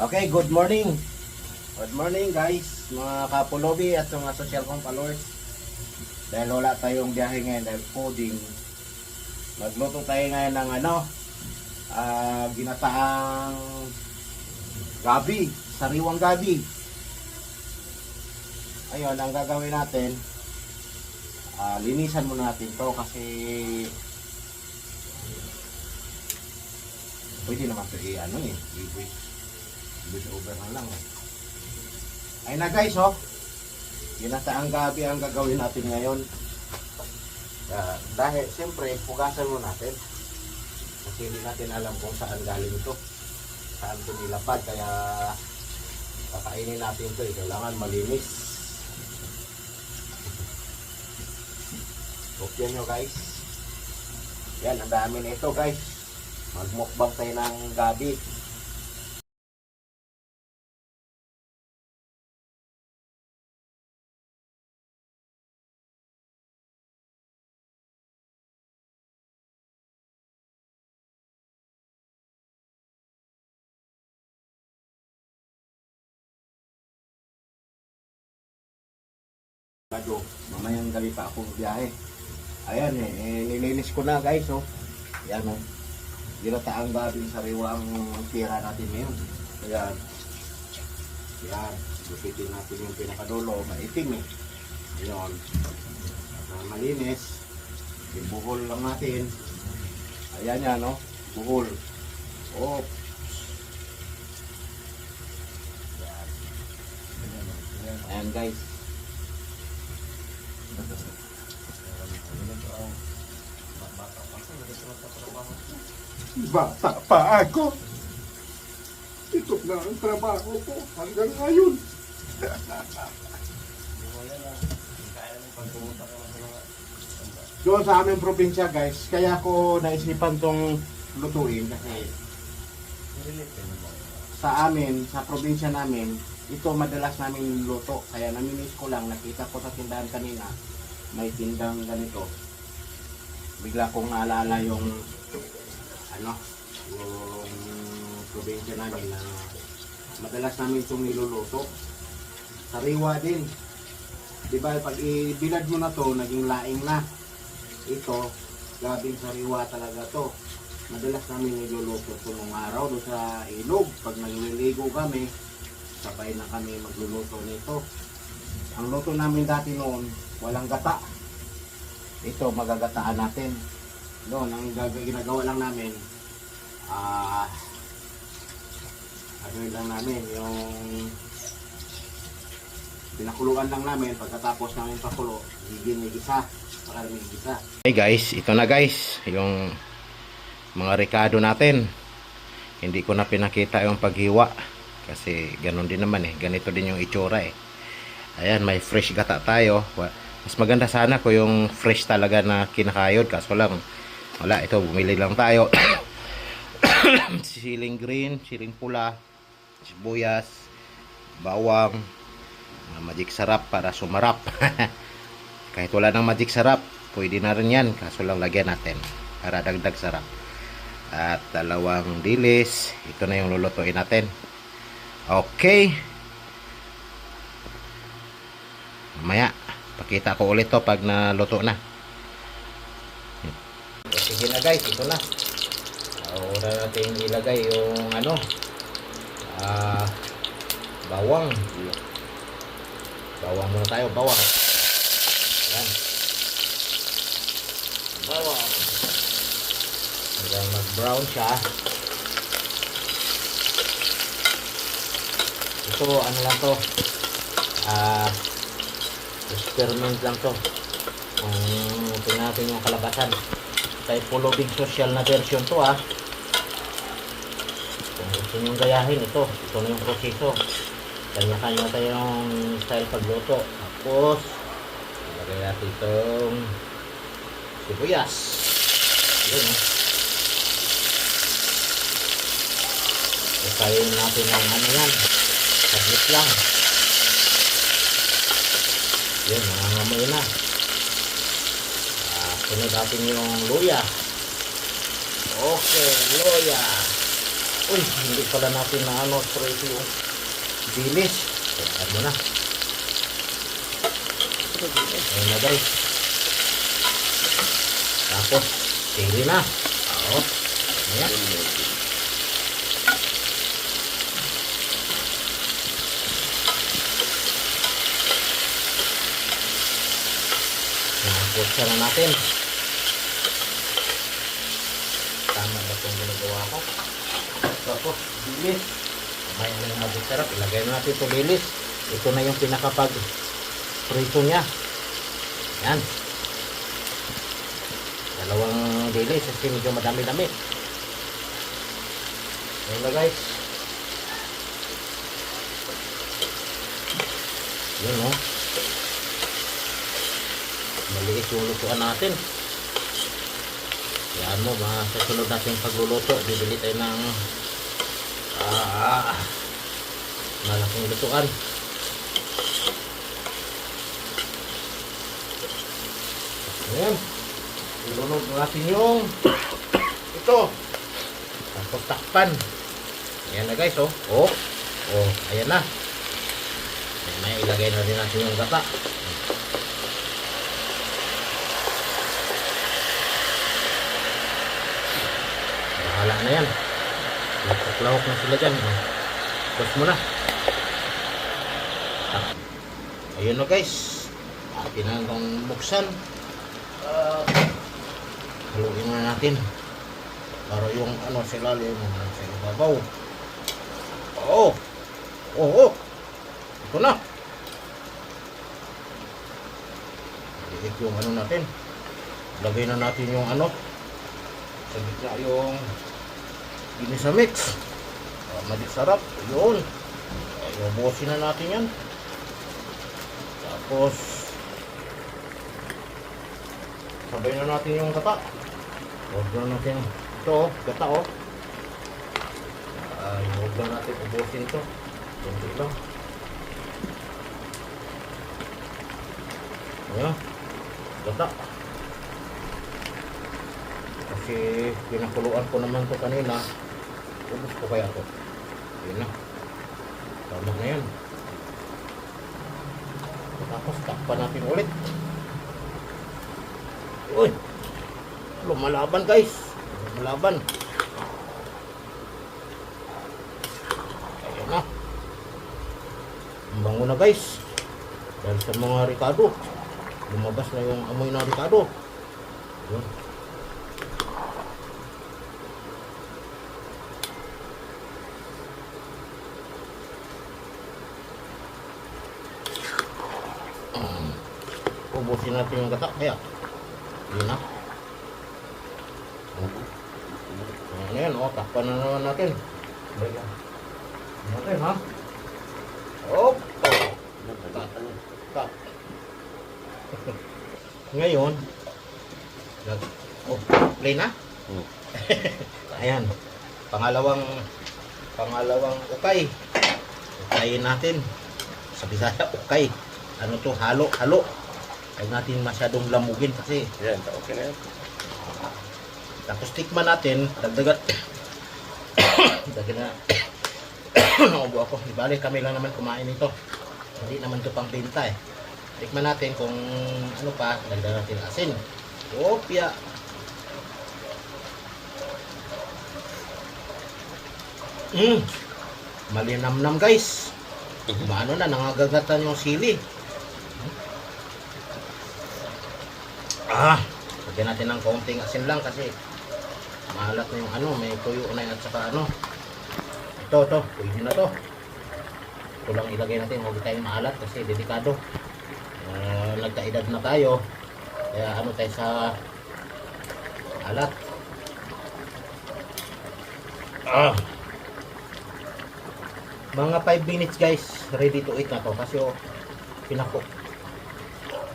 Okay, good morning. Good morning guys, mga kapulobi at mga social kong followers. Dahil wala tayong biyahe ngayon dahil fooding. Magluto tayo ngayon ng ano, ah, ginataang gabi, sariwang gabi. Ayun, ang gagawin natin, ah, linisan muna natin to kasi pwede naman ito i-ano eh, i-wish Bus over na lang. Ay na guys, oh. Ginataang gabi ang gagawin natin ngayon. Ah, dahil, siyempre, pugasan mo natin. Kasi hindi natin alam kung saan galing ito. Saan ito nilapad. Kaya, kakainin natin ito. eh. Kailangan malinis. Kopyan nyo guys. Yan, ang dami na ito guys. Magmukbang tayo ng gabi. Gado, mamayang gabi pa akong biyahe. Ayan eh, eh nilinis ko na guys oh. Yan oh. Ginataang gabi sariwang tira natin ngayon. Ayan. Yan. Gupitin natin yung pinakadulo. Maitim eh. Ayan. Na malinis. Ibuhol lang natin. Ayan yan oh. Buhol. Oh. Yan. Ayan guys. Bata pa ako. Ito na ang trabaho ko hanggang ngayon. Doon sa aming probinsya guys, kaya ko naisipan tong lutuin kasi sa amin, sa probinsya namin, ito madalas namin luto. Kaya naminis ko lang, nakita ko sa tindahan kanina, may tindang ganito. Bigla kong naalala yung ano, yung probinsya namin na madalas namin itong niluluto. Sariwa din. Di ba, pag ibilad mo na to, naging laing na. Ito, gabing sariwa talaga to. Madalas namin niluluto ito nung araw doon sa ilog. Pag nagliligo kami, sabay na kami magluluto nito. Ang luto namin dati noon, walang gata. Ito, magagataan natin. Doon, ang ginagawa lang namin, ah, ano lang namin, yung pinakuluan lang namin pagkatapos namin pakulo, higin may isa, para may isa. Hey guys, ito na guys, yung mga rekado natin. Hindi ko na pinakita yung paghiwa kasi ganun din naman eh, ganito din yung itsura eh. Ayan, may fresh gata tayo. Mas maganda sana ko yung fresh talaga na kinakayod kaso lang wala ito bumili lang tayo. siling green, siling pula, sibuyas, bawang, mga magic sarap para sumarap. Kahit wala ng magic sarap, pwede na rin yan. Kaso lang lagyan natin para dagdag sarap. At dalawang dilis. Ito na yung lulutuin natin. Okay. Mamaya, pakita ko ulit to pag naluto na. Sige na guys, ito na. Ahora natin ilagay yung ano, ah, bawang. Bawang muna tayo, bawang. Ayan. Bawang. Hanggang mag-brown siya. Ito, ano lang to. Ah, experiment lang to. Kung tingnan natin yung kalabasan. Tayo full big social na version to ah. Gusto nyo gayahin ito, ito na yung proseso. Kanya-kanya tayong style pagluto. Tapos, ilagay natin itong sibuyas. Yun, oh. Ikayin natin ng ano yan. Saglit lang. Yun, nangangamoy na. Ah, sunod natin yung luya. Okay, luya. Uy, hindi pala natin na ano, prito yung bilis. Kaya mo na. Ayun na guys. Tapos, sili na. Oo. Ayan. Tapos na natin. Tama ba itong ginagawa ko? Tapos, bilis. May ano yung mag-sarap. Ilagay na natin ito bilis. Ito na yung pinakapag prito niya. Yan. Dalawang bilis. Kasi medyo madami-dami. Ayan na guys. Yun oh. Maliit yung lutuan natin. Yan mo, mga sa sunod nating pagluluto, bibili tayo ng malaking lutuan. Ayan. Ilunod natin yung ito. Tapos takpan. Ayan na guys, oh. Oh. Oh, ayan na. Na, ilagay na rin natin yung gata. Bahala na yan. Lawak na sila dyan. Tapos mo na. Ah. Ayun na guys. Atin na itong buksan. Ah, haluin na natin. Para yung ano sa ilalim sa ibabaw. Oo. Oo. Ito na. Liit yung ano natin. Lagay na natin yung ano. Sa gitna yung ginisa mix. Uh, Madik sarap. Yun. Ubusin na natin yan. Tapos, sabay na natin yung kata. Huwag na natin ito, oh, kata oh. Ay, huwag na natin ubusin to. Kunti lang. Ayan. Kata. Kasi pinakuluan ko naman to kanina. Ubus ko kaya to. Yun na. Tama na yan. Tapos takpan natin ulit. Uy! Lumalaban guys. Lumalaban. Ayan na. Ang bango na guys. Dahil sa mga Ricardo. Lumabas na yung amoy ng Ricardo. Yun. Ubusin natin yung gata. Kaya. Yun na. Ano yan, oh, takpan na naman natin. Bayan. Natin, ha? Oh, tak. Ngayon, nag, oh, play na? Ayan. Pangalawang, pangalawang ukay. Ukayin natin. Sa Bisaya, ukay. Ano to, halo, halo. Huwag natin masyadong lamugin kasi Yan, okay na yan. tapos tikman natin, dagdagat. Dagdagan na. Naubo ako. Di bali, kami lang naman kumain nito. Hindi naman ito pang benta eh. Tikman natin kung ano pa, dagdagan natin asin. Opya. Mm. Malinamnam guys. Maano na, nangagagatan yung sili. Ah, lagyan natin ng kaunting asin lang kasi maalat na yung ano, may tuyo na yun at saka ano. Ito, ito, pwede na to. Ito lang ilagay natin, huwag tayong maalat kasi delikado. Uh, nagkaedad na tayo, kaya ano tayo sa alat. Ah. Mga 5 minutes guys, ready to eat na to kasi oh, pinako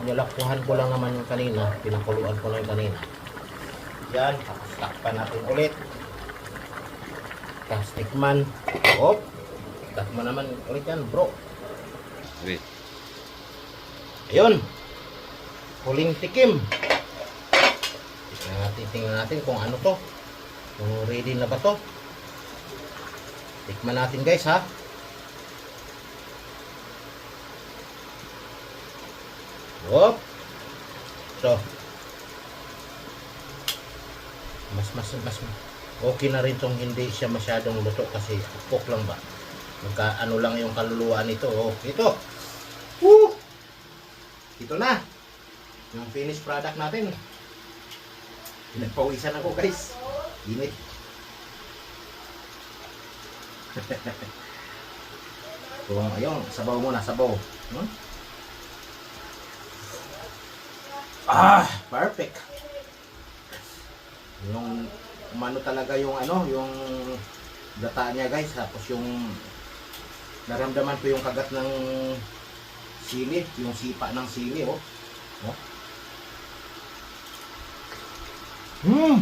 nilakpuhan ko lang naman yung kanina. Pinakuluan ko lang yung kanina. Yan tapos takpan natin ulit. Tapos tikman. Op takpan naman ulit yan bro. Wait. ayun. Huling tikim. Tingnan natin, tingnan natin kung ano to. Kung ready na ba to. Tikman natin guys ha. Whoop. So. Mas mas mas okay na rin tong hindi siya masyadong luto kasi upok lang ba. Magka ano lang yung kaluluwa nito. Oh, ito. Woo! Ito na. Yung finished product natin. Pinagpawisan ako guys. Init. Kung ayun, sabaw muna, sabaw. Hmm? Ah, perfect. Yung umano talaga yung ano, yung gata niya guys, tapos yung naramdaman ko yung kagat ng sili, yung sipa ng sili, oh. Oh. Hmm.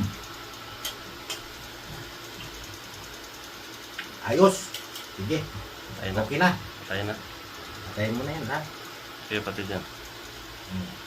Ayos. Sige, Tayo na. okay na. Tayo na. Patayin mo na yan, ha? Sige, pati dyan. Hmm.